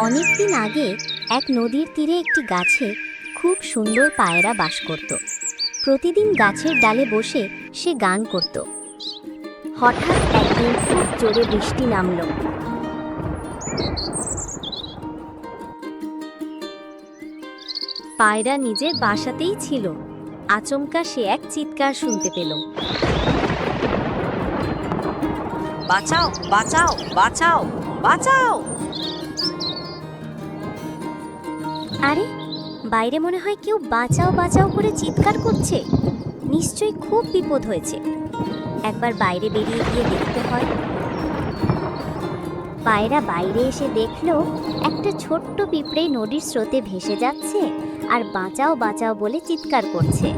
অনেকদিন আগে এক নদীর তীরে একটি গাছে খুব সুন্দর পায়রা বাস করত। প্রতিদিন গাছের ডালে বসে সে গান করত। হঠাৎ একদিন খুব জোরে বৃষ্টি নামল। পায়রা নিজের বাসাতেই ছিল। আচমকা সে এক চিৎকার শুনতে পেল। বাঁচাও বাঁচাও বাঁচাও বাঁচাও! আরে বাইরে মনে হয় কেউ বাঁচাও বাঁচাও করে চিৎকার করছে। নিশ্চয়ই খুব বিপদ হয়েছে। একবার বাইরে বেরিয়ে গিয়ে দেখতে হয়। পায়রা বাইরে এসে দেখল একটা ছোট্ট পিঁপড়ে নদীর স্রোতে ভেসে যাচ্ছে আর বাঁচাও বাঁচাও বলে চিৎকার করছে।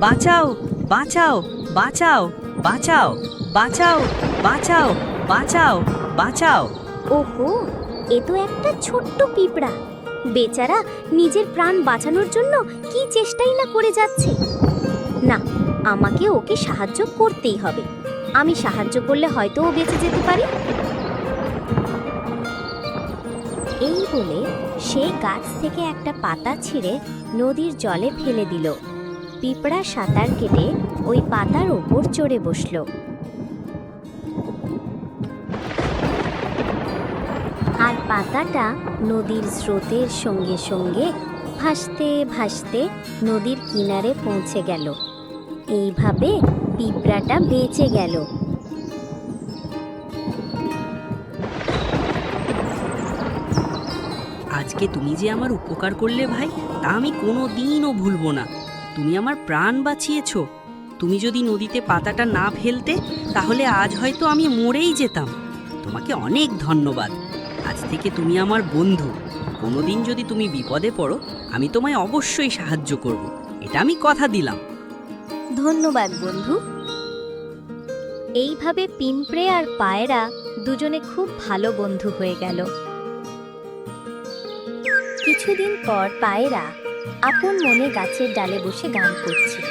বাঁচাও বাঁচাও বাঁচাও বাঁচাও বাঁচাও বাঁচাও বাঁচাও বাঁচাও। ওহো এ তো একটা ছোট্ট পিঁপড়া। বেচারা নিজের প্রাণ বাঁচানোর জন্য কি চেষ্টাই না করে যাচ্ছে? না, আমাকে ওকে সাহায্য করতেই হবে। আমি সাহায্য করলে হয়তো ও বেঁচে যেতে পারে। এই বলে সে গাছ থেকে একটা পাতা ছিঁড়ে নদীর জলে ফেলে দিল। পিঁপড়া সাঁতার কেটে ওই পাতার ওপর চড়ে বসল। পাতাটা নদীর স্রোতের সঙ্গে সঙ্গে ভাসতে ভাসতে নদীর কিনারে পৌঁছে গেল। এইভাবে পিঁপড়াটা বেঁচে গেল। আজকে তুমি যে আমার উপকার করলে ভাই, তা আমি কোনো দিনও ভুলবো না। তুমি আমার প্রাণ বাঁচিয়েছ। তুমি যদি নদীতে পাতাটা না ফেলতে, তাহলে আজ হয়তো আমি মরেই যেতাম। তোমাকে অনেক ধন্যবাদ। আজ থেকে তুমি আমার বন্ধু। কোনোদিন যদি তুমি বিপদে পড়ো, আমি তোমায় অবশ্যই সাহায্য করব। এটা আমি কথা দিলাম। ধন্যবাদ, বন্ধু। এইভাবে পিঁপড়ে আর পায়রা দুজনে খুব ভালো বন্ধু হয়ে গেল। কিছুদিন পর পায়রা আপন মনে গাছের ডালে বসে গান করছিল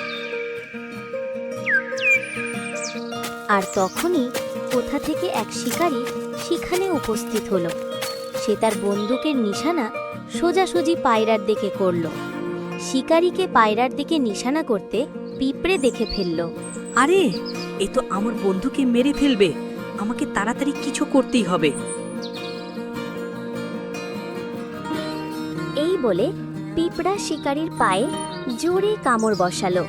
আর তখনই কোথা থেকে এক শিকারী সেখানে উপস্থিত হলো। সে তার বন্দুকের নিশানা সোজাসুজি পায়রার দিকে করল। শিকারীকে পায়রার দিকে নিশানা করতে পিঁপড়ে দেখে ফেলল। আরে এ তো আমার বন্ধুকে মেরে ফেলবে। আমাকে তাড়াতাড়ি কিছু করতেই হবে। এই বলে পিঁপড়া শিকারীর পায়ে জোরে কামড় বসালো।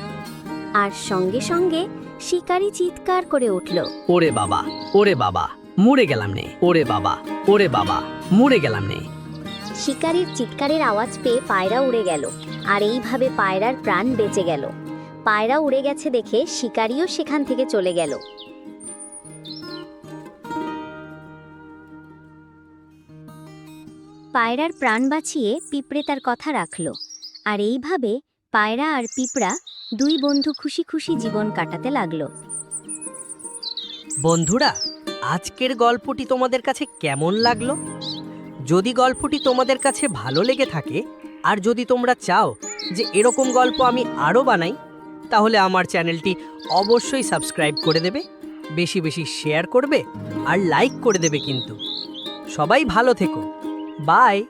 আর সঙ্গে সঙ্গে শিকারী চিৎকার করে উঠল। ওরে বাবা ওরে বাবা। মরে গেলাম নে। ওরে বাবা ওরে বাবা মরে গেলাম নে। শিকারীর চিৎকারের আওয়াজ পেয়ে পায়রা উড়ে গেল আর এইভাবে পায়রার প্রাণ বেঁচে গেল। পায়রা উড়ে গেছে দেখে শিকারীও সেখান থেকে চলে গেল। পায়রার প্রাণ বাঁচিয়ে পিঁপড়ে তার কথা রাখল আর এইভাবে পায়রা আর পিঁপড়া দুই বন্ধু খুশি খুশি জীবন কাটাতে লাগল। বন্ধুরা আজকের গল্পটি তোমাদের কাছে কেমন লাগল? যদি গল্পটি তোমাদের কাছে ভালো লেগে থাকে, আর যদি তোমরা চাও যে এরকম গল্প আমি আরও বানাই, তাহলে আমার চ্যানেলটি অবশ্যই সাবস্ক্রাইব করে দেবে, বেশি বেশি শেয়ার করবে আর লাইক করে দেবে কিন্তু। সবাই ভালো থেকো। বাই!